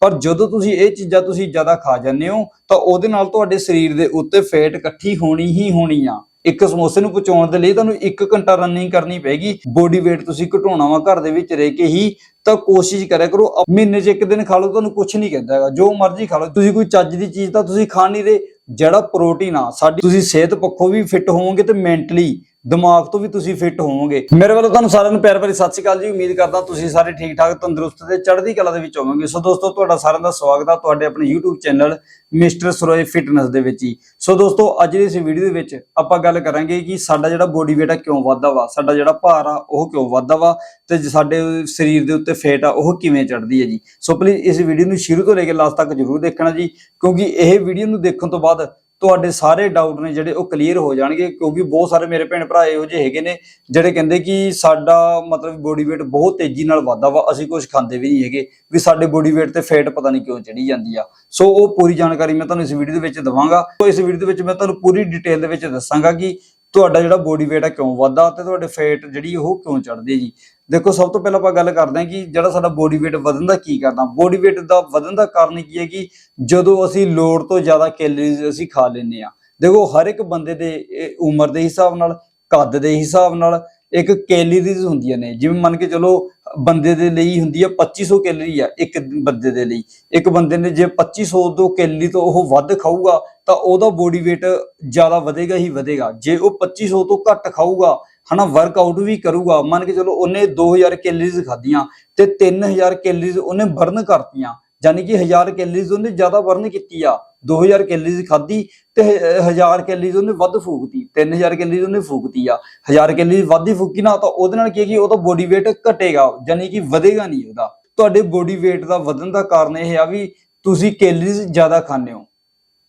ਪਰ ਜਦੋਂ ਤੁਸੀਂ ਇਹ ਚੀਜ਼ਾਂ ਤੁਸੀਂ ਜ਼ਿਆਦਾ ਖਾ ਜਾਂਦੇ ਹੋ, ਤਾਂ ਉਹਦੇ ਨਾਲ ਤੁਹਾਡੇ ਸਰੀਰ ਦੇ ਉੱਤੇ ਫੈਟ ਇਕੱਠੀ ਹੋਣੀ ਹੀ ਹੋਣੀ ਆ। ਇੱਕ ਸਮੋਸੇ ਨੂੰ ਪਹੁੰਚਾਉਣ ਦੇ ਲਈ ਤੁਹਾਨੂੰ 1 ਘੰਟਾ ਰਨਿੰਗ ਕਰਨੀ ਪੈਗੀ ਬੋਡੀ weight ਤੁਸੀਂ ਘਟਾਉਣਾ ਵਾ ਘਰ ਦੇ ਵਿੱਚ ਰਹਿ ਕੇ ਹੀ, ਤਾਂ ਕੋਸ਼ਿਸ਼ ਕਰਿਆ ਕਰੋ ਮਹੀਨੇ 'ਚ ਇੱਕ ਦਿਨ ਖਾ ਲਓ, ਤੁਹਾਨੂੰ ਕੁਝ ਨਹੀਂ ਕਹਿੰਦਾ ਹੈਗਾ। ਜੋ ਮਰਜ਼ੀ ਖਾ ਲਓ, ਤੁਸੀਂ ਕੋਈ ਚੱਜ ਦੀ ਚੀਜ਼ ਤਾਂ ਤੁਸੀਂ ਖਾ ਨਹੀਂ ਰਹੇ। ਜਿਹੜਾ ਪ੍ਰੋਟੀਨ ਆ, ਸਾਡੀ ਤੁਸੀਂ ਸਿਹਤ ਪੱਖੋਂ ਵੀ ਫਿੱਟ ਹੋਵੋਗੇ ਤੇ ਮੈਂਟਲੀ ਦਿਮਾਗ ਤੋਂ ਵੀ ਤੁਸੀਂ ਫਿੱਟ ਹੋਵੋਗੇ। ਮੇਰੇ ਵੱਲੋਂ ਤੁਹਾਨੂੰ ਸਾਰਿਆਂ ਨੂੰ ਪਿਆਰ ਭਰੀ ਸਤਿ ਸ਼੍ਰੀ ਅਕਾਲ ਜੀ। ਉਮੀਦ ਕਰਦਾ ਤੁਸੀਂ ਸਾਰੇ ਠੀਕ ਠਾਕ, ਤੰਦਰੁਸਤ ਤੇ ਚੜ੍ਹਦੀ ਕਲਾ ਦੇ ਵਿੱਚ ਹੋਵੋਗੇ। ਸੋ ਦੋਸਤੋ, ਤੁਹਾਡਾ ਸਾਰਿਆਂ ਦਾ ਸਵਾਗਤ ਹੈ ਤੁਹਾਡੇ ਆਪਣੇ YouTube channel mister Saroye fitness ਦੇ ਵਿੱਚ ਹੀ ਸੋ ਦੋਸਤੋ, ਅੱਜ ਦੀ ਇਸ ਵੀਡੀਓ ਦੇ ਵਿੱਚ ਆਪਾਂ ਗੱਲ ਕਰਾਂਗੇ ਕਿ ਸਾਡਾ ਜਿਹੜਾ ਬੋਡੀ weight ਆ ਕਿਉਂ ਵੱਧਦਾ ਵਾ? ਸਾਡਾ ਜਿਹੜਾ ਭਾਰ ਆ, ਉਹ ਕਿਉਂ ਵੱਧਦਾ ਵਾ? ਤੇ ਸਾਡੇ ਸਰੀਰ ਦੇ ਉੱਤੇ ਫੈਟ ਆ, ਉਹ ਕਿਵੇਂ ਚੜਦੀ ਹੈ ਜੀ? ਸੋ ਪਲੀਜ਼ ਇਸ ਵੀਡੀਓ ਨੂੰ ਸ਼ੁਰੂ ਤੋਂ ਲੈ ਕੇ ਲਾਸਟ ਤੱਕ ਜਰੂਰ ਦੇਖਣਾ ਜੀ। ਕਿਉਂਕਿ ਇਹ ਵੀਡੀਓ ਨੂੰ ਦੇਖਣ ਤੋਂ ਬਾਅਦ ਤੁਹਾਡੇ ਸਾਰੇ ਡਾਊਟ ਨੇ ਜਿਹੜੇ ਉਹ ਕਲੀਅਰ ਹੋ ਜਾਣਗੇ, ਕਿਉਂਕਿ ਬਹੁਤ ਸਾਰੇ ਮੇਰੇ ਭੈਣ ਭਰਾ ਇਹੋ ਜਿਹੇ ਹੈਗੇ ਨੇ, ਜਿਹੜੇ ਕਹਿੰਦੇ ਕਿ ਸਾਡਾ ਮਤਲਬ ਬੋਡੀ weight ਬਹੁਤ ਤੇਜ਼ੀ ਨਾਲ ਵੱਧਦਾ ਵਾ, ਅਸੀਂ ਕੁਝ ਖਾਂਦੇ ਵੀ ਨਹੀਂ ਹੈਗੇ, ਵੀ ਸਾਡੇ ਬੋਡੀ weight ਤੇ ਫੈਟ ਪਤਾ ਨਹੀਂ ਕਿਉਂ ਚੜੀ ਜਾਂਦੀ ਆ। ਸੋ ਉਹ ਪੂਰੀ ਜਾਣਕਾਰੀ ਮੈਂ ਤੁਹਾਨੂੰ ਇਸ ਵੀਡੀਓ ਦੇ ਵਿੱਚ ਦਵਾਂਗਾ। ਸੋ ਇਸ ਵੀਡੀਓ ਦੇ ਵਿੱਚ ਮੈਂ ਤੁਹਾਨੂੰ ਪੂਰੀ ਡਿਟੇਲ ਦੇ ਵਿੱਚ ਦੱਸਾਂਗਾ ਕਿ ਤੁਹਾਡਾ ਜਿਹੜਾ ਬੋਡੀ weight ਆ ਕਿਉਂ ਵੱਧਦਾ ਤੇ ਤੁਹਾਡੇ ਫੈਟ ਜਿਹੜੀ ਉਹ ਕਿਉਂ ਚੜਦੀ ਹੈ ਜੀ? ਦੇਖੋ, ਸਭ ਤੋਂ ਪਹਿਲਾਂ ਆਪਾਂ ਗੱਲ ਕਰਦੇ ਹਾਂ ਕਿ ਜਿਹੜਾ ਸਾਡਾ ਬੋਡੀ weight ਵਧਣ ਦਾ ਕੀ ਕਰਨਾ ਬੋਡੀ weight ਦਾ ਵਧਣ ਦਾ ਕਾਰਨ ਕੀ ਹੈ ਕਿ ਜਦੋਂ ਅਸੀਂ ਲੋੜ ਤੋਂ ਜ਼ਿਆਦਾ ਕੈਲਰੀਜ਼ ਅਸੀਂ ਖਾ ਲੈਂਦੇ ਆ ਦੇਖੋ, ਹਰ ਇੱਕ ਬੰਦੇ ਦੇ ਉਮਰ ਦੇ ਹਿਸਾਬ ਨਾਲ, ਕੱਦ ਦੇ ਹਿਸਾਬ ਨਾਲ ਇੱਕ ਕੈਲਰੀਜ਼ ਹੁੰਦੀਆਂ ਨੇ। ਜਿਵੇਂ ਮੰਨ ਕੇ ਚਲੋ, ਬੰਦੇ ਦੇ ਲਈ ਹੁੰਦੀ ਆ 2500 ਕੈਲਰੀ ਆ ਇੱਕ ਬੰਦੇ ਦੇ ਲਈ। ਇੱਕ ਬੰਦੇ ਨੇ ਜੇ 2500 ਤੋਂ ਕੈਲਰੀ ਤੋਂ ਉਹ ਵੱਧ ਖਾਊਗਾ ਤਾਂ ਉਹਦਾ ਬੋਡੀ weight ਜ਼ਿਆਦਾ ਵਧੇਗਾ ਹੀ ਵਧੇਗਾ। ਜੇ ਉਹ 2500 ਤੋਂ ਘੱਟ ਖਾਊਗਾ, ਹਨਾ ਵਰਕਆਊਟ ਵੀ ਕਰੂਗਾ, ਮੰਨ ਕੇ ਚਲੋ ਉਹਨੇ 2000 ਕੈਲਰੀਜ਼ ਖਾਧੀਆਂ ਤੇ 3000 ਕੈਲਰੀਜ਼ ਉਹਨੇ ਬਰਨ ਕਰਤੀਆਂ ਯਾਨੀ ਕਿ 1000 ਕੈਲਰੀਜ਼ ਉਹਨੇ ਜ਼ਿਆਦਾ ਬਰਨ ਕੀਤੀ ਆ 2000 ਕੈਲਰੀਜ਼ ਖਾਧੀ ਤੇ 1000 ਕੈਲਰੀਜ਼ ਉਹਨੇ ਵੱਧ ਫੂਕਤੀ 3000 ਕੈਲਰੀਜ਼ ਉਹਨੇ ਫੂਕਤੀ ਆ 1000 ਕੈਲਰੀਜ਼ ਵੱਧ ਹੀ ਫੂਕੀ ਨਾ, ਤਾਂ ਉਹਦੇ ਨਾਲ ਕੀ ਹੈ ਕਿ ਉਹਦਾ ਬੋਡੀ weight ਘਟੇਗਾ ਯਾਨੀ ਕਿ ਵਧੇਗਾ ਨਹੀਂ ਉਹਦਾ। ਤੁਹਾਡੇ ਬੋਡੀ weight ਦਾ ਵਧਣ ਦਾ ਕਾਰਨ ਇਹ ਆ ਵੀ ਤੁਸੀਂ ਕੈਲਰੀਜ਼ ਜ਼ਿਆਦਾ ਖਾਂਦੇ ਹੋ।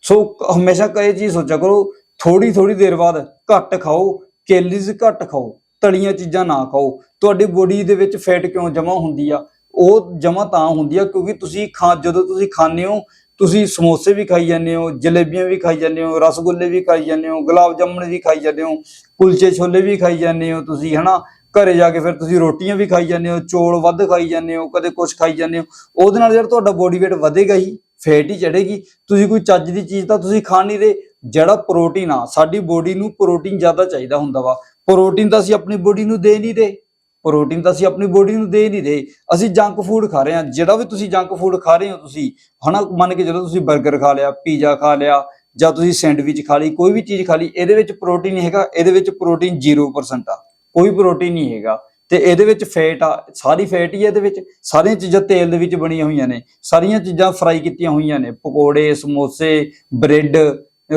ਸੋ ਹਮੇਸ਼ਾ ਕਹੇ ਚੀਜ਼ ਸੋਚਿਆ ਕਰੋ ਥੋੜੀ ਥੋੜੀ ਦੇਰ ਬਾਅਦ ਘੱਟ ਖਾਓ ਕੈਲਰੀਜ਼ ਘੱਟ ਖਾਓ, ਤਲੀਆਂ ਚੀਜ਼ਾਂ ਨਾ ਖਾਓ। ਤੁਹਾਡੀ ਬੋਡੀ ਦੇ ਵਿੱਚ ਫੈਟ ਕਿਉਂ ਜਮਾ ਹੁੰਦੀ ਆ? ਉਹ ਜਮਾ ਤਾਂ ਹੁੰਦੀ ਆ ਕਿਉਂਕਿ ਤੁਸੀਂ ਖਾ, ਜਦੋਂ ਤੁਸੀਂ ਖਾਂਦੇ ਹੋ, ਤੁਸੀਂ ਸਮੋਸੇ ਵੀ ਖਾਈ ਜਾਂਦੇ ਹੋ, ਜਲੇਬੀਆਂ ਵੀ ਖਾਈ ਜਾਂਦੇ ਹੋ, ਰਸਗੁੱਲੇ ਵੀ ਖਾਈ ਜਾਂਦੇ ਹੋ, ਗੁਲਾਬ ਜਾਮਣ ਵੀ ਖਾਈ ਜਾਂਦੇ ਹੋ, ਕੁਲਚੇ ਛੋਲੇ ਵੀ ਖਾਈ ਜਾਂਦੇ ਹੋ ਤੁਸੀਂ, ਹਨਾ? ਘਰੇ ਜਾ ਕੇ ਫਿਰ ਤੁਸੀਂ ਰੋਟੀਆਂ ਵੀ ਖਾਈ ਜਾਂਦੇ ਹੋ, ਚੋਲ ਵੱਧ ਖਾਈ ਜਾਂਦੇ ਹੋ, ਕਦੇ ਕੁਝ ਖਾਈ ਜਾਂਦੇ ਹੋ। ਉਹਦੇ ਨਾਲ ਯਾਰ ਤੁਹਾਡਾ ਬੋਡੀ weight ਵਧੇਗਾ ਹੀ। ਫੈਟ ਹੀ ਚੜੇਗੀ ਤੁਸੀਂ ਕੋਈ ਚੱਜ ਦੀ ਚੀਜ਼ ਤਾਂ ਤੁਸੀਂ ਖਾ ਨਹੀਂ ਰਹੇ। ਜਿਹੜਾ ਪ੍ਰੋਟੀਨ ਆ, ਸਾਡੀ ਬੋਡੀ ਨੂੰ ਪ੍ਰੋਟੀਨ ਜ਼ਿਆਦਾ ਚਾਹੀਦਾ ਹੁੰਦਾ ਵਾ। ਪ੍ਰੋਟੀਨ ਤਾਂ ਅਸੀਂ ਆਪਣੀ ਬੋਡੀ ਨੂੰ ਦੇ ਨਹੀਂ ਰਹੇ। ਪ੍ਰੋਟੀਨ ਤਾਂ ਅਸੀਂ ਆਪਣੀ ਬੋਡੀ ਨੂੰ ਦੇ ਨਹੀਂ ਰਹੇ। ਅਸੀਂ ਜੰਕ ਫੂਡ ਖਾ ਰਹੇ ਹਾਂ। ਜਿਹੜਾ ਵੀ ਤੁਸੀਂ ਜੰਕ ਫੂਡ ਖਾ ਰਹੇ ਹੋ ਤੁਸੀਂ, ਹਨਾ, ਮੰਨ ਕੇ ਜਦੋਂ ਤੁਸੀਂ 버ਗਰ ਖਾ ਲਿਆ, ਪੀਜ਼ਾ ਖਾ ਲਿਆ, ਜਾਂ ਤੁਸੀਂ ਸੈਂਡਵਿਚ ਖਾ ਲਈ, ਕੋਈ ਵੀ ਚੀਜ਼ ਖਾ ਲਈ, ਇਹਦੇ ਵਿੱਚ ਪ੍ਰੋਟੀਨ ਨਹੀਂ ਹੈਗਾ। ਇਹਦੇ ਵਿੱਚ ਪ੍ਰੋਟੀਨ 0% ਆ। ਕੋਈ ਪ੍ਰੋਟੀਨ ਨਹੀਂ ਹੈਗਾ। ਤੇ ਇਹਦੇ ਵਿੱਚ ਫੈਟ ਆ, ਸਾਰੀ ਫੈਟ ਹੀ ਹੈ ਇਹਦੇ ਵਿੱਚ। ਸਾਰੀਆਂ ਚੀਜ਼ਾਂ ਤੇਲ ਦੇ ਵਿੱਚ ਬਣੀਆਂ ਹੋਈਆਂ ਨੇ। ਸਾਰੀਆਂ ਚੀਜ਼ਾਂ ਫਰਾਈ ਕੀਤੀਆਂ ਹੋਈਆਂ ਨੇ। ਪਕੌੜੇ, ਸਮੋਸੇ, ਬ੍ਰੈਡ,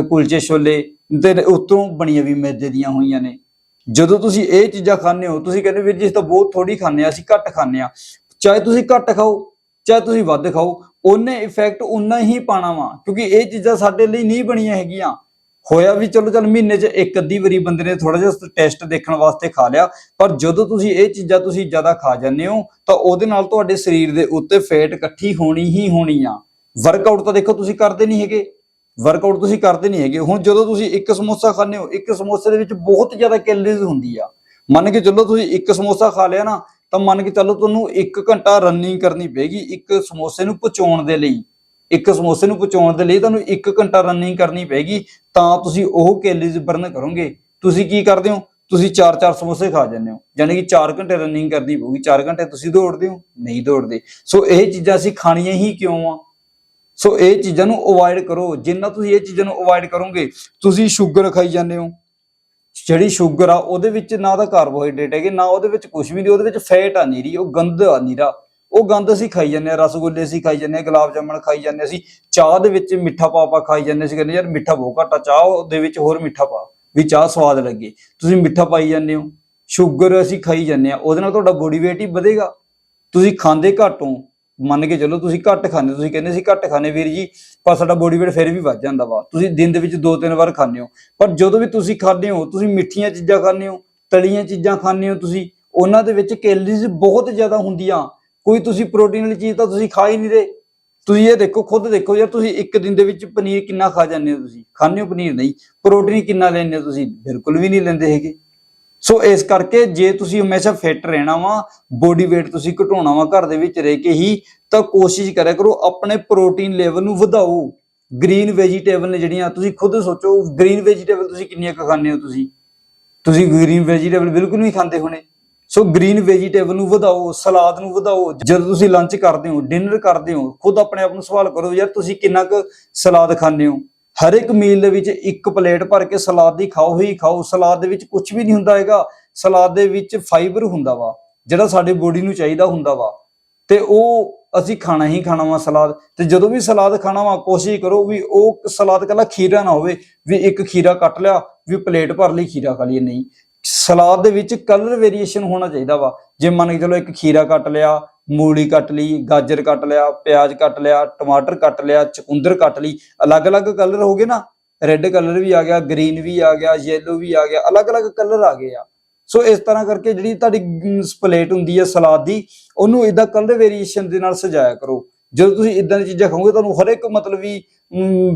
ਕੁਲਚੇ, ਛੋਲੇ ਤੇ ਉਤੋਂ ਬਣੀਆਂ ਵੀ ਮੈਦੇ ਦੀਆਂ ਹੋਈਆਂ ਨੇ। ਜਦੋਂ ਤੁਸੀਂ ਇਹ ਚੀਜ਼ਾਂ ਖਾਂਦੇ ਹੋ, ਤੁਸੀਂ ਕਹਿੰਦੇ ਵੀਰ ਜੀ ਤਾਂ ਬਹੁਤ ਥੋੜੀ ਖਾਂਦੇ ਆ ਅਸੀਂ ਘੱਟ ਖਾਂਦੇ ਆ ਚਾਹੇ ਤੁਸੀਂ ਘੱਟ ਖਾਓ, ਚਾਹੇ ਤੁਸੀਂ ਵੱਧ ਖਾਓ, ਉਹਨੇ ਇਫੈਕਟ ਉਨਾ ਹੀ ਪਾਣਾ ਵਾ, ਕਿਉਂਕਿ ਇਹ ਚੀਜ਼ਾਂ ਸਾਡੇ ਲਈ ਨਹੀਂ ਬਣੀਆਂ ਹੈਗੀਆਂ। ਹੋਇਆ ਵੀ ਚਲੋ, ਚਲ ਮਹੀਨੇ 'ਚ ਇੱਕ ਅੱਧੀ ਵਾਰੀ ਬੰਦੇ ਨੇ ਥੋੜਾ ਜਿਹਾ ਟੈਸਟ ਦੇਖਣ ਵਾਸਤੇ ਖਾ ਲਿਆ, ਪਰ ਜਦੋਂ ਤੁਸੀਂ ਇਹ ਚੀਜ਼ਾਂ ਤੁਸੀਂ ਜ਼ਿਆਦਾ ਖਾ ਜਾਂਦੇ ਹੋ, ਤਾਂ ਉਹਦੇ ਨਾਲ ਤੁਹਾਡੇ ਸਰੀਰ ਦੇ ਉੱਤੇ ਫੈਟ ਇਕੱਠੀ ਹੋਣੀ ਹੀ ਹੋਣੀ ਆ। ਵਰਕਆਊਟ ਤਾਂ ਦੇਖੋ ਤੁਸੀਂ ਕਰਦੇ ਨਹੀਂ ਹੈਗੇ। ਵਰਕਆਊਟ ਤੁਸੀਂ ਕਰਦੇ ਨਹੀਂ ਹੈਗੇ। ਹੁਣ ਜਦੋਂ ਤੁਸੀਂ ਇੱਕ ਸਮੋਸਾ ਖਾਂਦੇ ਹੋ, ਇੱਕ ਸਮੋਸੇ ਦੇ ਵਿੱਚ ਬਹੁਤ ਜ਼ਿਆਦਾ ਕੈਲਰੀਜ਼ ਹੁੰਦੀ ਆ। ਮੰਨ ਕੇ ਚੱਲੋ ਤੁਸੀਂ ਇੱਕ ਸਮੋਸਾ ਖਾ ਲਿਆ ਨਾ, ਤਾਂ ਮੰਨ ਕੇ ਚੱਲੋ ਤੁਹਾਨੂੰ 1 ਘੰਟਾ ਰਨਿੰਗ ਕਰਨੀ ਪੈਗੀ ਇੱਕ ਸਮੋਸੇ ਨੂੰ ਪਚਾਉਣ ਦੇ ਲਈ। ਇੱਕ ਸਮੋਸੇ ਨੂੰ ਪਚਾਉਣ ਦੇ ਲਈ ਤੁਹਾਨੂੰ 1 ਘੰਟਾ ਰਨਿੰਗ ਕਰਨੀ ਪੈਗੀ ਤਾਂ ਤੁਸੀਂ ਉਹ ਕੈਲਰੀਜ਼ ਬਰਨ ਕਰੋਗੇ। ਤੁਸੀਂ ਕੀ ਕਰਦੇ ਹੋ? ਤੁਸੀਂ 4-4 ਸਮੋਸੇ ਖਾ ਜਾਂਦੇ ਹੋ। ਯਾਨੀ ਕਿ 4 ਘੰਟੇ ਰਨਿੰਗ ਕਰਨੀ ਪਊਗੀ। 4 ਘੰਟੇ ਤੁਸੀਂ ਦੌੜਦੇ ਹੋ? ਨਹੀਂ ਦੌੜਦੇ। ਸੋ ਇਹ ਚੀਜ਼ਾਂ ਅਸੀਂ ਖਾਣੀਆਂ ਹੀ ਕਿਉਂ ਆ? ਸੋ ਇਹ ਚੀਜ਼ਾਂ ਨੂੰ ਅਵੋਇਡ ਕਰੋ। ਜਿੰਨਾ ਤੁਸੀਂ ਇਹ ਚੀਜ਼ਾਂ ਨੂੰ ਅਵੋਇਡ ਕਰੋਗੇ, ਤੁਸੀਂ ਸ਼ੂਗਰ ਖਾਈ ਜਾਂਦੇ ਹੋ। ਜਿਹੜੀ ਸ਼ੂਗਰ ਆ, ਉਹਦੇ ਵਿੱਚ ਨਾ ਤਾਂ ਕਾਰਬੋਹਾਈਡਰੇਟ ਹੈਗੇ, ਨਾ ਉਹਦੇ ਵਿੱਚ ਕੁਝ ਵੀ ਨਹੀਂ। ਉਹਦੇ ਵਿੱਚ ਫੈਟ ਆ ਨੀਰੀ, ਉਹ ਗੰਦ ਆ ਨੀਰਾ। ਉਹ ਗੰਦ ਅਸੀਂ ਖਾਈ ਜਾਂਦੇ ਆ ਰਸਗੁੱਲੇ ਅਸੀਂ ਖਾਈ ਜਾਂਦੇ ਆ ਗੁਲਾਬ ਜਾਮਣ ਖਾਈ ਜਾਂਦੇ ਹਾਂ ਅਸੀਂ। ਚਾਹ ਦੇ ਵਿੱਚ ਮਿੱਠਾ ਪਾ ਪਾ ਖਾਈ ਜਾਂਦੇ ਸੀ, ਕਹਿੰਦੇ ਯਾਰ ਮਿੱਠਾ ਬਹੁਤ ਘੱਟ ਆ, ਚਾਹ ਦੇ ਵਿੱਚ ਹੋਰ ਮਿੱਠਾ ਪਾ, ਵੀ ਚਾਹ ਸਵਾਦ ਲੱਗੇ। ਤੁਸੀਂ ਮਿੱਠਾ ਪਾਈ ਜਾਂਦੇ ਹੋ, ਸ਼ੂਗਰ ਅਸੀਂ ਖਾਈ ਜਾਂਦੇ ਆ ਉਹਦੇ ਨਾਲ ਤੁਹਾਡਾ ਬੋਡੀ weight ਹੀ ਵਧੇਗਾ। ਤੁਸੀਂ ਖਾਂਦੇ ਘੱਟ ਹੋ, ਮੰਨ ਕੇ ਚੱਲੋ ਤੁਸੀਂ ਘੱਟ ਖਾਂਦੇ ਤੁਸੀਂ ਕਹਿੰਦੇ ਸੀ ਘੱਟ ਖਾਂਦੇ ਵੀਰ ਜੀ, ਪਰ ਸਾਡਾ ਬੋਡੀ weight ਫਿਰ ਵੀ ਵੱਧ ਜਾਂਦਾ ਵਾ। ਤੁਸੀਂ ਦਿਨ ਦੇ ਵਿੱਚ ਦੋ ਤਿੰਨ ਵਾਰ ਖਾਂਦੇ ਹੋ, ਪਰ ਜਦੋਂ ਵੀ ਤੁਸੀਂ ਖਾਂਦੇ ਹੋ, ਤੁਸੀਂ ਮਿੱਠੀਆਂ ਚੀਜ਼ਾਂ ਖਾਂਦੇ ਹੋ, ਤਲੀਆਂ ਚੀਜ਼ਾਂ ਖਾਂਦੇ ਹੋ ਤੁਸੀਂ, ਉਹਨਾਂ ਦੇ ਵਿੱਚ ਕੈਲਰੀਜ਼ ਬਹੁਤ ਜ਼ਿਆਦਾ ਹੁੰਦੀਆਂ। ਕੋਈ ਤੁਸੀਂ ਪ੍ਰੋਟੀਨ ਵਾਲੀ ਚੀਜ਼ ਤਾਂ ਤੁਸੀਂ ਖਾ ਹੀ ਨਹੀਂ ਰਹੇ। ਤੁਸੀਂ ਇਹ ਦੇਖੋ, ਖੁਦ ਦੇਖੋ ਯਾਰ, ਤੁਸੀਂ ਇੱਕ ਦਿਨ ਦੇ ਵਿੱਚ ਪਨੀਰ ਕਿੰਨਾ ਖਾ ਜਾਂਦੇ ਹੋ ਤੁਸੀਂ? ਖਾਂਦੇ ਹੋ ਪਨੀਰ ਨਹੀਂ। ਪ੍ਰੋਟੀਨ ਕਿੰਨਾ ਲੈਂਦੇ ਹੋ ਤੁਸੀਂ? ਬਿਲਕੁਲ ਵੀ ਨਹੀਂ ਲੈਂਦੇ ਹੈਗੇ। ਸੋ ਇਸ ਕਰਕੇ ਜੇ ਤੁਸੀਂ ਹਮੇਸ਼ਾ ਫਿੱਟ ਰਹਿਣਾ ਵਾ ਬੋਡੀ weight ਤੁਸੀਂ ਘਟਾਉਣਾ ਵਾ, ਘਰ ਦੇ ਵਿੱਚ ਰਹਿ ਕੇ ਹੀ, ਤਾਂ ਕੋਸ਼ਿਸ਼ ਕਰਿਆ ਕਰੋ ਆਪਣੇ ਪ੍ਰੋਟੀਨ ਲੈਵਲ ਨੂੰ ਵਧਾਓ। ਗ੍ਰੀਨ ਵੈਜੀਟੇਬਲ ਨੇ ਜਿਹੜੀਆਂ, ਤੁਸੀਂ ਖੁਦ ਸੋਚੋ ਗ੍ਰੀਨ ਵੈਜੀਟੇਬਲ ਤੁਸੀਂ ਕਿੰਨੀਆਂ ਖਾਂਦੇ ਹੋ ਤੁਸੀਂ? ਤੁਸੀਂ ਗ੍ਰੀਨ ਵੈਜੀਟੇਬਲ ਬਿਲਕੁਲ ਨਹੀਂ ਖਾਂਦੇ ਹੋਣੇ। ਸੋ ਗ੍ਰੀਨ ਵੈਜੀਟੇਬਲ ਨੂੰ ਵਧਾਓ, ਸਲਾਦ ਨੂੰ ਵਧਾਓ। ਜਦੋਂ ਤੁਸੀਂ ਲੰਚ ਕਰਦੇ ਹੋ ਡਿਨਰ ਕਰਦੇ ਹੋ, ਖੁਦ ਆਪਣੇ ਆਪ ਨੂੰ ਸਵਾਲ ਕਰੋ ਯਾਰ ਤੁਸੀਂ ਕਿੰਨਾ ਕੁ ਸਲਾਦ ਖਾਂਦੇ ਹੋ? ਹਰ ਇੱਕ ਮੀਲ ਦੇ ਵਿੱਚ ਇੱਕ ਪਲੇਟ ਭਰ ਕੇ ਸਲਾਦ ਦੀ ਖਾਓ, ਹੀ ਖਾਓ। ਸਲਾਦ ਦੇ ਵਿੱਚ ਕੁਝ ਵੀ ਨਹੀਂ ਹੁੰਦਾ ਹੈਗਾ। ਸਲਾਦ ਦੇ ਵਿੱਚ ਫਾਈਬਰ ਹੁੰਦਾ ਵਾ, ਜਿਹੜਾ ਸਾਡੇ ਬੋਡੀ ਨੂੰ ਚਾਹੀਦਾ ਹੁੰਦਾ ਵਾ। ਤੇ ਉਹ ਅਸੀਂ ਖਾਣਾ ਹੀ ਖਾਣਾ ਵਾ ਸਲਾਦ। ਤੇ ਜਦੋਂ ਵੀ ਸਲਾਦ ਖਾਣਾ ਵਾ, ਕੋਸ਼ਿਸ਼ ਕਰੋ ਵੀ ਉਹ ਸਲਾਦ ਕੱਲਾ ਖੀਰਾ ਨਾ ਹੋਵੇ, ਵੀ ਇੱਕ ਖੀਰਾ ਕੱਟ ਲਿਆ, ਵੀ ਪਲੇਟ ਭਰ ਲਈ, ਖੀਰਾ ਖਾ ਲਈਏ। ਨਹੀਂ ਸਲਾਦ ਦੇ ਵਿੱਚ ਕਲਰ ਵੇਰੀਏਸ਼ਨ ਹੋਣਾ ਚਾਹੀਦਾ ਵਾ। ਜੇ ਮੰਨ ਕੇ ਚਲੋ ਇੱਕ ਖੀਰਾ ਕੱਟ ਲਿਆ, ਮੂਲੀ ਕੱਟ ਲਈ, ਗਾਜਰ ਕੱਟ ਲਿਆ, ਪਿਆਜ਼ ਕੱਟ ਲਿਆ, ਟਮਾਟਰ ਕੱਟ ਲਿਆ, ਚਕੁੰਦਰ ਕੱਟ ਲਈ, ਅਲੱਗ-ਅਲੱਗ ਕਲਰ ਹੋ ਗਏ ਨਾ। ਰੈੱਡ ਕਲਰ ਵੀ ਆ ਗਿਆ ਗ੍ਰੀਨ ਵੀ ਆ ਗਿਆ ਯੈਲੋ ਵੀ ਆ ਗਿਆ, ਅਲੱਗ-ਅਲੱਗ ਕਲਰ ਆ ਗਏ ਆ। ਸੋ ਇਸ ਤਰ੍ਹਾਂ ਕਰਕੇ ਜਿਹੜੀ ਤੁਹਾਡੀ ਪਲੇਟ ਹੁੰਦੀ ਹੈ ਸਲਾਦ ਦੀ, ਉਹਨੂੰ ਇਦਾਂ ਕਲਰ ਵੇਰੀਏਸ਼ਨ ਦੇ ਨਾਲ ਸਜਾਇਆ ਕਰੋ। ਜਦੋਂ ਤੁਸੀਂ ਇਦਾਂ ਦੀ ਚੀਜ਼ਾਂ ਖਾਓਗੇ, ਤੁਹਾਨੂੰ ਹਰ ਇੱਕ ਮਤਲਬ ਵੀ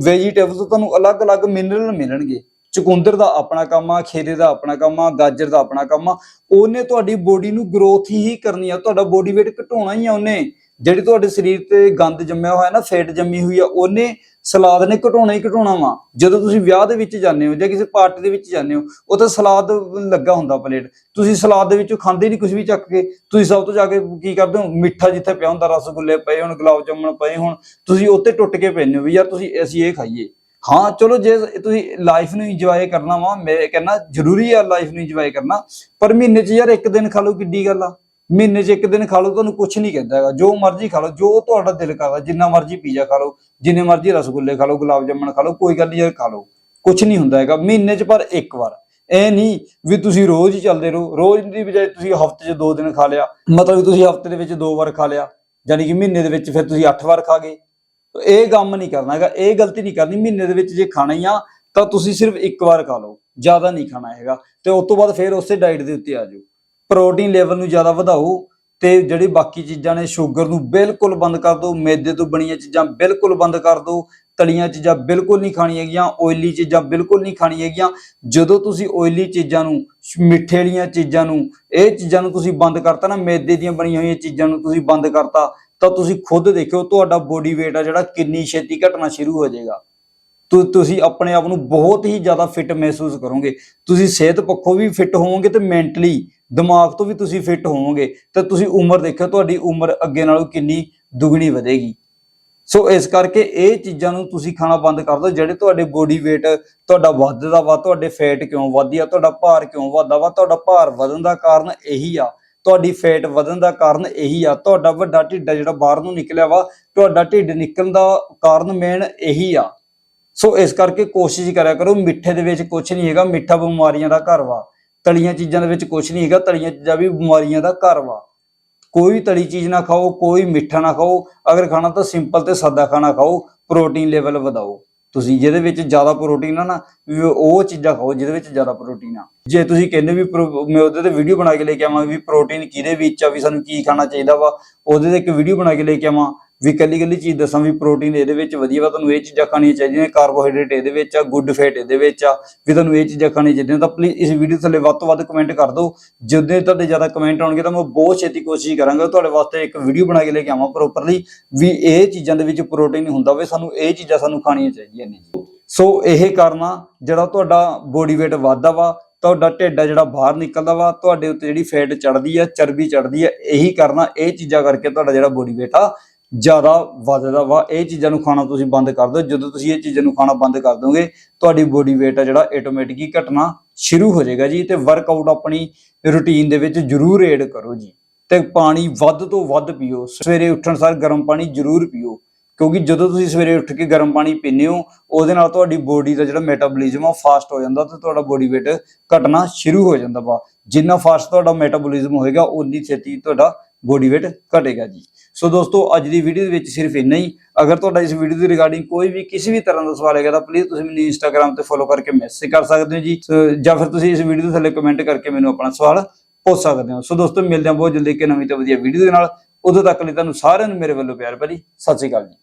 ਵੈਜੀਟੇਬਲ ਤੋਂ ਤੁਹਾਨੂੰ ਅਲੱਗ-ਅਲੱਗ ਮਿਨਰਲ ਮਿਲਣਗੇ। ਚੁਕੰਦਰ ਦਾ ਆਪਣਾ ਕੰਮ ਆ, ਖੇਰੇ ਦਾ ਆਪਣਾ ਕੰਮ ਆ, ਗਾਜਰ ਦਾ ਆਪਣਾ ਕੰਮ ਆ, ਉਹਨੇ ਤੁਹਾਡੀ ਬੋਡੀ ਨੂੰ ਗਰੋਥ ਹੀ ਕਰਨੀ ਆ, ਤੁਹਾਡਾ ਬੋਡੀ weight ਘਟਾਉਣਾ ਹੀ ਆ ਉਹਨੇ। ਜਿਹੜੀ ਤੁਹਾਡੇ ਸਰੀਰ ਤੇ ਗੰਦ ਜੰਮਿਆ ਹੋਇਆ ਨਾ ਫੈਟ ਜੰਮੀ ਹੋਈ ਆ, ਉਹਨੇ ਸਲਾਦ ਨੇ ਘਟਾਉਣਾ ਹੀ ਘਟਾਉਣਾ ਵਾ। ਜਦੋਂ ਤੁਸੀਂ ਵਿਆਹ ਦੇ ਵਿੱਚ ਜਾਂਦੇ ਹੋ ਜਾਂ ਕਿਸੇ ਪਾਰਟੀ ਦੇ ਵਿੱਚ ਜਾਂਦੇ ਹੋ ਉਹ ਤਾਂ ਸਲਾਦ ਲੱਗਾ ਹੁੰਦਾ ਪਲੇਟ ਤੁਸੀਂ ਸਲਾਦ ਦੇ ਵਿੱਚੋਂ ਖਾਂਦੇ ਨਹੀਂ ਕੁਝ ਵੀ ਚੱਕ ਕੇ। ਤੁਸੀਂ ਸਭ ਤੋਂ ਜਾ ਕੇ ਕੀ ਕਰਦੇ ਹੋ? ਮਿੱਠਾ ਜਿੱਥੇ ਪਿਆ ਹੁੰਦਾ, ਰਸਗੁੱਲੇ ਪਏ ਹੁਣ, ਗੁਲਾਬ ਜਾਮਣ ਪਏ ਹੁਣ, ਤੁਸੀਂ ਉੱਤੇ ਟੁੱਟ ਕੇ ਪੈਂਦੇ ਹੋ ਵੀ ਯਾਰ ਤੁਸੀਂ ਅਸੀਂ ਇਹ ਖਾਈਏ। ਹਾਂ, ਚਲੋ ਜੇ ਤੁਸੀਂ ਲਾਈਫ ਨੂੰ ਇੰਜੋਏ ਕਰਨਾ ਵਾ, ਮੈਂ ਕਹਿੰਦਾ ਜ਼ਰੂਰੀ ਆ ਲਾਈਫ ਨੂੰ ਇੰਜੋਏ ਕਰਨਾ, ਪਰ ਮਹੀਨੇ 'ਚ ਯਾਰ ਇੱਕ ਦਿਨ ਖਾ ਲਓ ਕਿੱਡੀ ਗੱਲ ਆ। ਮਹੀਨੇ 'ਚ ਇੱਕ ਦਿਨ ਖਾ ਲਓ, ਤੁਹਾਨੂੰ ਕੁਝ ਨਹੀਂ ਕਹਿੰਦਾ ਹੈਗਾ। ਜੋ ਮਰਜ਼ੀ ਖਾ ਲਓ, ਜੋ ਤੁਹਾਡਾ ਦਿਲ ਕਰਦਾ, ਜਿੰਨਾ ਮਰਜ਼ੀ ਪੀਜ਼ਾ ਖਾ ਲਓ, ਜਿੰਨੇ ਮਰਜ਼ੀ ਰਸਗੁੱਲੇ ਖਾ ਲਓ, ਗੁਲਾਬ ਜਾਮਣ ਖਾ ਲਓ, ਕੋਈ ਗੱਲ ਨਹੀਂ ਯਾਰ ਖਾ ਲਓ। ਕੁਝ ਨਹੀਂ ਹੁੰਦਾ ਹੈਗਾ, ਮਹੀਨੇ 'ਚ ਪਰ ਇੱਕ ਵਾਰ। ਇਹ ਨਹੀਂ ਵੀ ਤੁਸੀਂ ਰੋਜ਼ ਹੀ ਚੱਲਦੇ ਰਹੋ। ਰੋਜ਼ ਦੀ ਬਜਾਏ ਤੁਸੀਂ ਹਫ਼ਤੇ 'ਚ ਦੋ ਦਿਨ ਖਾ ਲਿਆ, ਮਤਲਬ ਤੁਸੀਂ ਹਫ਼ਤੇ ਦੇ ਵਿੱਚ ਦੋ ਵਾਰ ਖਾ ਲਿਆ ਯਾਨੀ ਕਿ ਮਹੀਨੇ ਦੇ ਵਿੱਚ ਫਿਰ ਤੁਸੀਂ 8 ਵਾਰ ਖਾ ਗਏ। ਇਹ ਕੰਮ ਨਹੀਂ ਕਰਨਾ ਹੈਗਾ, ਇਹ ਗਲਤੀ ਨਹੀਂ ਕਰਨੀ, ਮਹੀਨੇ ਦੇ ਵਿੱਚ ਜੇ ਖਾਣਾ ਹੀ ਆ, ਤਾਂ ਤੁਸੀਂ ਸਿਰਫ ਇੱਕ ਵਾਰ ਖਾ ਲਓ, ਜ਼ਿਆਦਾ ਨਹੀਂ ਖਾਣਾ ਹੈਗਾ। ਤੇ ਉਸ ਤੋਂ ਬਾਅਦ ਫਿਰ ਉਸੇ ਡਾਈਟ ਦੇ ਉੱਤੇ ਆ ਜਾਓ। ਪ੍ਰੋਟੀਨ ਲੈਵਲ ਨੂੰ ਜ਼ਿਆਦਾ ਵਧਾਓ ਤੇ ਜਿਹੜੀ ਬਾਕੀ ਚੀਜ਼ਾਂ ਨੇ ਸ਼ੂਗਰ ਨੂੰ ਬਿਲਕੁਲ ਬੰਦ ਕਰ ਦਿਓ, ਮੈਦੇ ਤੋਂ ਬਣੀਆਂ ਚੀਜ਼ਾਂ ਬਿਲਕੁਲ ਬੰਦ ਕਰ ਦਿਓ, ਤਲੀਆਂ ਚੀਜ਼ਾਂ ਬਿਲਕੁਲ ਨਹੀਂ ਖਾਣੀਆਂ ਹੈਗੀਆਂ ਓਇਲੀ ਚੀਜ਼ਾਂ ਬਿਲਕੁਲ ਨਹੀਂ ਖਾਣੀਆਂ ਹੈਗੀਆਂ। ਜਦੋਂ ਤੁਸੀਂ ਓਇਲੀ ਚੀਜ਼ਾਂ ਨੂੰ, ਮਿੱਠੇ ਵਾਲੀਆਂ ਚੀਜ਼ਾਂ ਨੂੰ, ਇਹ ਚੀਜ਼ਾਂ ਨੂੰ ਤੁਸੀਂ ਬੰਦ ਕਰਤਾ ਨਾ, ਮੈਦੇ ਦੀਆਂ ਬਣੀਆਂ ਹੋਈਆਂ ਚੀਜ਼ਾਂ ਨੂੰ ਤੁਸੀਂ ਬੰਦ ਕਰਤਾ ਤਾਂ ਤੁਸੀਂ ਖੁਦ ਦੇਖਿਓ ਤੁਹਾਡਾ ਬੋਡੀ weight ਆ ਜਿਹੜਾ ਕਿੰਨੀ ਛੇਤੀ ਘਟਣਾ ਸ਼ੁਰੂ ਹੋ ਜਾਏਗਾ। ਤੁਸੀਂ ਆਪਣੇ ਆਪ ਨੂੰ ਬਹੁਤ ਹੀ ਜ਼ਿਆਦਾ ਫਿੱਟ ਮਹਿਸੂਸ ਕਰੋਗੇ। ਤੁਸੀਂ ਸਿਹਤ ਪੱਖੋਂ ਵੀ ਫਿੱਟ ਹੋਵੋਗੇ ਤੇ ਮੈਂਟਲੀ ਦਿਮਾਗ ਤੋਂ ਵੀ ਤੁਸੀਂ ਫਿੱਟ ਹੋਵੋਗੇ। ਤੇ ਤੁਸੀਂ ਉਮਰ ਦੇਖਿਓ, ਤੁਹਾਡੀ ਉਮਰ ਅੱਗੇ ਨਾਲੋਂ ਕਿੰਨੀ ਦੁੱਗਣੀ ਵਧੇਗੀ। ਸੋ ਇਸ ਕਰਕੇ ਇਹ ਚੀਜ਼ਾਂ ਨੂੰ ਤੁਸੀਂ ਖਾਣਾ ਬੰਦ ਕਰ ਦਿਓ, ਜਿਹੜੇ ਤੁਹਾਡੇ ਬੋਡੀ weight ਤੁਹਾਡਾ ਵੱਧਦਾ ਵਾ, ਤੁਹਾਡੇ ਫੈਟ ਕਿਉਂ ਵਧਦੀ ਆ, ਤੁਹਾਡਾ ਭਾਰ ਕਿਉਂ ਵੱਧਦਾ ਵਾ, ਤੁਹਾਡਾ ਭਾਰ ਵਧਣ ਦਾ ਕਾਰਨ ਇਹੀ ਆ। ਤੁਹਾਡੀ ਫੈਟ ਵਧਣ ਦਾ ਕਾਰਨ ਇਹੀ ਆ। ਤੁਹਾਡਾ ਵੱਡਾ ਢਿੱਡ ਜਿਹੜਾ ਬਾਹਰ ਨੂੰ ਨਿਕਲਿਆ ਵਾ, ਤੁਹਾਡਾ ਢਿੱਡ ਨਿਕਲਣ ਦਾ ਕਾਰਨ ਮੇਨ ਇਹੀ ਆ। ਸੋ ਇਸ ਕਰਕੇ ਕੋਸ਼ਿਸ਼ ਕਰਿਆ ਕਰੋ, ਮਿੱਠੇ ਦੇ ਵਿੱਚ ਕੁਝ ਨਹੀਂ ਹੈਗਾ, ਮਿੱਠਾ ਬਿਮਾਰੀਆਂ ਦਾ ਘਰ ਵਾ। ਤਲੀਆਂ ਚੀਜ਼ਾਂ ਦੇ ਵਿੱਚ ਕੁਝ ਨਹੀਂ ਹੈਗਾ, ਤਲੀਆਂ ਚੀਜ਼ਾਂ ਵੀ ਬਿਮਾਰੀਆਂ ਦਾ ਘਰ ਵਾ। ਕੋਈ ਤਲੀ ਚੀਜ਼ ਨਾ ਖਾਓ, ਕੋਈ ਮਿੱਠਾ ਨਾ ਖਾਓ। ਅਗਰ ਖਾਣਾ ਤਾਂ ਸਿੰਪਲ ਤੇ ਸਾਦਾ ਖਾਣਾ ਖਾਓ ਪ੍ਰੋਟੀਨ ਲੈਵਲ ਵਧਾਓ। ਤੁਸੀਂ ਜਿਹਦੇ ਵਿੱਚ ਜ਼ਿਆਦਾ ਪ੍ਰੋਟੀਨ ਆ ਨਾ ਉਹ ਚੀਜ਼ਾਂ ਖਾਓ ਜਿਹਦੇ ਵਿੱਚ ਜ਼ਿਆਦਾ ਪ੍ਰੋਟੀਨ ਆ। ਜੇ ਤੁਸੀਂ ਕਹਿੰਦੇ ਵੀ ਪ੍ਰੋ- ਮੈਂ ਉਹਦੇ ਤੇ ਵੀਡੀਓ ਬਣਾ ਕੇ ਲੈ ਕੇ ਆਵਾਂ ਵੀ ਪ੍ਰੋਟੀਨ ਕਿਹਦੇ ਵਿੱਚ ਆ, ਵੀ ਸਾਨੂੰ ਕੀ ਖਾਣਾ ਚਾਹੀਦਾ ਵਾ, ਉਹਦੇ ਤੇ ਇੱਕ ਵੀਡੀਓ ਬਣਾ ਕੇ ਲੈ ਕੇ ਆਵਾਂ, ਵੀ ਕੱਲੀ ਕੱਲੀ ਚੀਜ਼ ਦੱਸਾਂ ਵੀ ਪ੍ਰੋਟੀਨ ਇਹਦੇ ਵਿੱਚ ਵਧੀਆ ਵਾ, ਤੁਹਾਨੂੰ ਇਹ ਚੀਜ਼ਾਂ ਖਾਣੀਆਂ ਚਾਹੀਦੀਆਂ ਨੇ ਕਾਰਬੋਹਾਈਡਰੇਟ ਇਹਦੇ ਵਿੱਚ ਆ ਗੁੱਡ ਫੈਟ ਇਹਦੇ ਵਿੱਚ ਆ, ਵੀ ਤੁਹਾਨੂੰ ਇਹ ਚੀਜ਼ਾਂ ਖਾਣੀਆਂ ਚਾਹੀਦੀਆਂ ਤਾਂ ਪਲੀਜ਼ ਇਸ ਵੀਡੀਓ ਥੱਲੇ ਵੱਧ ਤੋਂ ਵੱਧ ਕਮੈਂਟ ਕਰ ਦਿਓ। ਜਦੋਂ ਤੁਹਾਡੇ ਜ਼ਿਆਦਾ ਕਮੈਂਟ ਆਉਣਗੇ ਤਾਂ ਮੈਂ ਬਹੁਤ ਛੇਤੀ ਕੋਸ਼ਿਸ਼ ਕਰਾਂਗਾ ਤੁਹਾਡੇ ਵਾਸਤੇ ਇੱਕ ਵੀਡੀਓ ਬਣਾ ਕੇ ਲੈ ਕੇ ਆਵਾਂ ਪ੍ਰੋਪਰਲੀ ਵੀ ਇਹ ਚੀਜ਼ਾਂ ਦੇ ਵਿੱਚ ਪ੍ਰੋਟੀਨ ਹੁੰਦਾ ਵੇ ਸਾਨੂੰ ਇਹ ਚੀਜ਼ਾਂ ਸਾਨੂੰ ਖਾਣੀਆਂ ਚਾਹੀਦੀਆਂ ਨੇ। ਸੋ ਇਹ ਕਰਨਾ ਜਿਹੜਾ ਤੁਹਾਡਾ ਬੋਡੀ weight ਵੱਧਦਾ ਵਾ ਤੁਹਾਡਾ ਢਿੱਡ ਆ ਜਿਹੜਾ ਬਾਹਰ ਨਿਕਲਦਾ ਵਾ, ਤੁਹਾਡੇ ਉੱਤੇ ਜਿਹੜੀ ਫੈਟ ਚੜਦੀ ਆ, ਚਰਬੀ ਚੜਦੀ ਆ, ਇਹੀ ਕਰਨਾ, ਇਹ ਚੀਜ਼ਾਂ ਕਰਕੇ ਤੁਹਾਡਾ ਜਿਹੜਾ ਬੋਡੀ weight ਆ ਜ਼ਿਆਦਾ ਵੱਧਦਾ ਵਾ। ਇਹ ਚੀਜ਼ਾਂ ਨੂੰ ਖਾਣਾ ਤੁਸੀਂ ਬੰਦ ਕਰ ਦਿਓ। ਜਦੋਂ ਤੁਸੀਂ ਇਹ ਚੀਜ਼ਾਂ ਨੂੰ ਖਾਣਾ ਬੰਦ ਕਰ ਦੋਗੇ, ਤੁਹਾਡੀ ਬੋਡੀ weight ਆ ਜਿਹੜਾ ਆਟੋਮੈਟਿਕਲੀ ਘਟਣਾ ਸ਼ੁਰੂ ਹੋ ਜਾਏਗਾ ਜੀ ਤੇ ਵਰਕਆਊਟ ਆਪਣੀ ਰੁਟੀਨ ਦੇ ਵਿੱਚ ਜ਼ਰੂਰ ਐਡ ਕਰੋ ਜੀ ਤੇ ਪਾਣੀ ਵੱਧ ਤੋਂ ਵੱਧ ਪੀਓ। ਸਵੇਰੇ ਉੱਠਣ ਸਾਰ ਗਰਮ ਪਾਣੀ ਜ਼ਰੂਰ ਪੀਓ। ਕਿਉਂਕਿ ਜਦੋਂ ਤੁਸੀਂ ਸਵੇਰੇ ਉੱਠ ਕੇ ਗਰਮ ਪਾਣੀ ਪੀਂਦੇ ਹੋ, ਉਹਦੇ ਨਾਲ ਤੁਹਾਡੀ ਬੋਡੀ ਦਾ ਜਿਹੜਾ ਮੈਟਾਬੋਲਿਜ਼ਮ ਆ ਫਾਸਟ ਹੋ ਜਾਂਦਾ ਤੇ ਤੁਹਾਡਾ ਬੋਡੀ weight ਘਟਣਾ ਸ਼ੁਰੂ ਹੋ ਜਾਂਦਾ ਵਾ। ਜਿੰਨਾ ਫਾਸਟ ਤੁਹਾਡਾ ਮੈਟਾਬੋਲਿਜ਼ਮ ਹੋਏਗਾ ਉਨੀ ਛੇਤੀ ਤੁਹਾਡਾ ਬੋਡੀ weight ਘਟੇਗਾ ਜੀ। ਸੋ ਦੋਸਤੋ, ਅੱਜ ਦੀ ਵੀਡੀਓ ਦੇ ਵਿੱਚ ਸਿਰਫ ਇੰਨਾ ਹੀ। ਅਗਰ ਤੁਹਾਡਾ ਇਸ ਵੀਡੀਓ ਦੀ ਰਿਗਾਰਡਿੰਗ ਕੋਈ ਵੀ ਕਿਸੇ ਵੀ ਤਰ੍ਹਾਂ ਦਾ ਸਵਾਲ ਹੈਗਾ ਤਾਂ ਪਲੀਜ਼ ਤੁਸੀਂ ਮੈਨੂੰ ਇੰਸਟਾਗ੍ਰam ਤੇ ਫੋਲੋ ਕਰਕੇ ਮੈਸੇਜ ਕਰ ਸਕਦੇ ਹੋ ਜੀ। ਜਾਂ ਫਿਰ ਤੁਸੀਂ ਇਸ ਵੀਡੀਓ ਦੇ ਥੱਲੇ ਕਮੈਂਟ ਕਰਕੇ ਮੈਨੂੰ ਆਪਣਾ ਸਵਾਲ ਪੁੱਛ ਸਕਦੇ ਹੋ। ਸੋ ਦੋਸਤੋ, ਮਿਲਦੇ ਹਾਂ ਬਹੁਤ ਜਲਦੀ ਇੱਕ ਨਵੀਂ ਤੇ ਵਧੀਆ ਵੀਡੀਓ ਦੇ ਨਾਲ। ਉਦੋਂ ਤੱਕ ਲਈ ਤੁਹਾਨੂੰ ਸਾਰਿਆਂ ਨੂੰ ਮੇਰੇ ਵੱਲੋਂ ਪਿਆਰ ਭਰੀ ਸਤਿ ਸ਼੍ਰੀ ਅਕਾਲ ਜੀ।